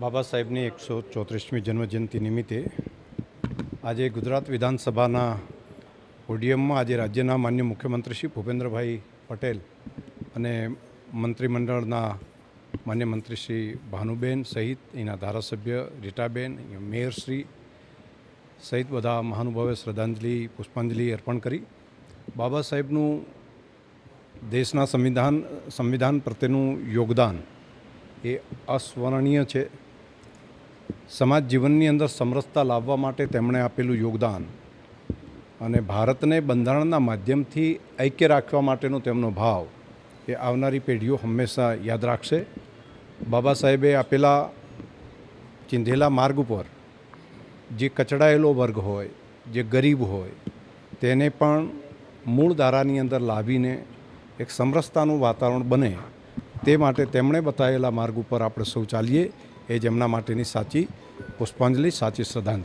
બાબા સાહેબની એકસો ચોત્રીસમી જન્મજયંતિ નિમિત્તે આજે ગુજરાત વિધાનસભાના ઓડિયમમાં આજે રાજ્યના માન્ય મુખ્યમંત્રી શ્રી ભૂપેન્દ્રભાઈ પટેલ અને મંત્રીમંડળના માન્ય મંત્રી શ્રી ભાનુબેન સહિત એના ધારાસભ્ય રીટાબેન મેયરશ્રી સહિત બધા મહાનુભાવે શ્રદ્ધાંજલિ, પુષ્પાંજલિ અર્પણ કરી. બાબા સાહેબનું દેશના સંવિધાન સંવિધાન પ્રત્યેનું યોગદાન એ અસ્મરણીય છે. સમાજ જીવનની અંદર સમરસતા લાવવા માટે તેમણે આપેલું યોગદાન અને ભારતને બંધારણના માધ્યમથી ઐક્ય રાખવા માટેનો તેમનો ભાવ એ આવનારી પેઢીઓ હંમેશા યાદ રાખશે. બાબા સાહેબે આપેલા ચિંધેલા માર્ગ ઉપર જે કચડાયેલો વર્ગ હોય, જે ગરીબ હોય, તેને પણ મૂળ ધારાની અંદર લાવીને એક સમરસતાનું વાતાવરણ બને તે માટે તેમણે બતાવેલા માર્ગ ઉપર આપણે સૌ ચાલીએ. એ જ એમના માટેની સાચી પુષ્પાંજલિ સાચી શ્રદ્ધાંજલિ.